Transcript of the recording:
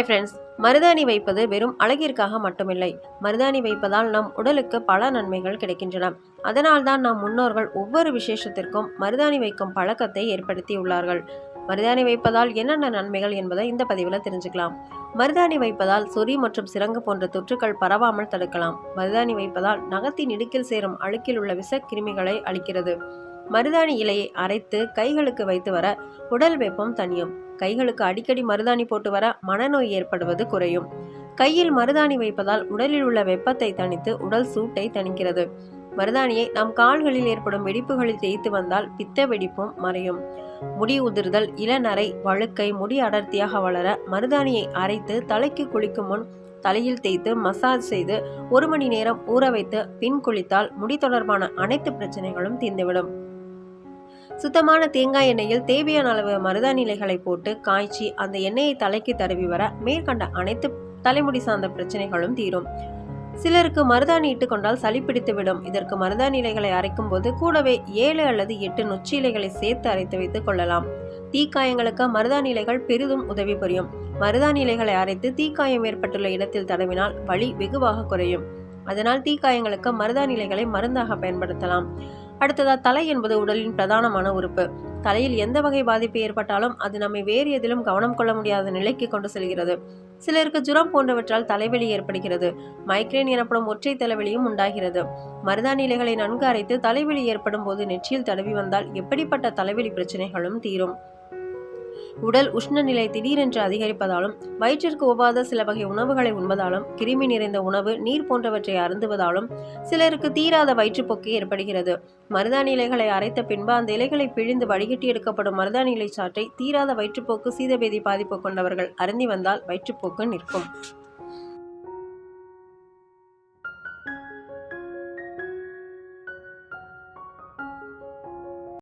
Hi friends மருதாணி வைப்பது வெறும் அழகிற்காக மட்டுமில்லை. மருதாணி வைப்பதால் நம் உடலுக்கு பல நன்மைகள் கிடைக்கின்றன. அதனால்தான் நம் முன்னோர்கள் ஒவ்வொரு விசேஷத்திற்கும் மருதாணி வைக்கும் பழக்கத்தை ஏற்படுத்தியுள்ளார்கள். மருதாணி வைப்பதால் என்னென்ன நன்மைகள் என்பதை இந்த பதிவில் தெரிஞ்சுக்கலாம். மருதாணி வைப்பதால் சொறி மற்றும் சிரங்கு போன்ற தொற்றுக்கள் பரவாமல் தடுக்கலாம். மருதாணி வைப்பதால் நகத்தின் இடுக்கில் சேரும் அழுக்கில் உள்ள விஷ கிருமிகளை அளிக்கிறது மருதாணி இலையை அரைத்து கைகளுக்கு வைத்து வர உடல் வெப்பம் தணியும். கைகளுக்கு அடிக்கடி மருதாணி போட்டு வர மனநோய் ஏற்படுவது குறையும். கையில் மருதாணி வைப்பதால் உடலில் உள்ள வெப்பத்தை தணித்து உடல் சூட்டை தணிக்கிறது. மருதாணியை நம் கால்களில் ஏற்படும் வெடிப்புகளில் தேய்த்து வந்தால் பித்த வெடிப்பும் மறையும். முடி உதிர்தல் இளநரை வழுக்கை முடி அடர்த்தியாக வளர மருதாணியை அரைத்து தலைக்கு குளிக்கும் முன் தலையில் தேய்த்து மசாஜ் செய்து ஒரு மணி நேரம் ஊற வைத்து பின் குளித்தால் முடி தொடர்பான அனைத்து பிரச்சனைகளும் தீர்ந்துவிடும். சுத்தமான தேங்காய் எண்ணெயில் தேவையான அளவு மருதாணிலைகளை போட்டு காய்ச்சி அந்த எண்ணெயை தலைக்கு தடவி வர மேற்கண்ட அனைத்து தலைமுடி சார்ந்த பிரச்சனைகளும் தீரும். சிலருக்கு மருதாணி இட்டு கொண்டால் சளி பிடித்து விடும் இதற்கு மருதாணி இலைகளை அரைக்கும் போது கூடவே ஏழு அல்லது எட்டு நொச்சி இலைகளை சேர்த்து அரைத்து வைத்துக் கொள்ளலாம். தீக்காயங்களுக்கு மருதாணி இலைகள் பெரிதும் உதவி புரியும். மருதாணி இலைகளை அரைத்து தீக்காயம் ஏற்பட்டுள்ள இடத்தில் தடவினால் வலி வெகுவாக குறையும். அதனால் தீக்காயங்களுக்கு மருதாணி இலைகளை மருந்தாக பயன்படுத்தலாம். அடுத்ததா தலை என்பது உடலின் பிரதானமான உறுப்பு. தலையில் எந்த வகை பாதிப்பு ஏற்பட்டாலும் அது நம்மை வேறு எதிலும் கவனம் கொள்ள முடியாத நிலைக்கு கொண்டு செல்கிறது. சிலருக்கு ஜுரம் போன்றவற்றால் தலைவலி ஏற்படுகிறது. மைக்ரேன் எனப்படும் ஒற்றை தலைவலியும் உண்டாகிறது. மருதாணி இலைகளை நன்கு அரைத்து தலைவலி ஏற்படும் போது நெற்றியில் தடவி வந்தால் எப்படிப்பட்ட தலைவலி பிரச்சனைகளும் தீரும். உடல் உஷ்ணநிலை திடீரென்று அதிகரிப்பதாலும் வயிற்றிற்கு ஒவ்வாத சில வகை உணவுகளை உண்பதாலும் கிருமி நிறைந்த உணவு நீர் போன்றவற்றை அருந்துவதாலும் சிலருக்கு தீராத வயிற்றுப்போக்கு ஏற்படுகிறது. மருதாணி இலைகளை அரைத்த பின்பு அந்த இலைகளை பிழிந்து வடிகட்டி எடுக்கப்படும் மருதாணி இலை சாற்றை தீராத வயிற்றுப்போக்கு சீதபேதி பாதிப்பு கொண்டவர்கள் அருந்தி வந்தால் வயிற்றுப்போக்கு நிற்கும்.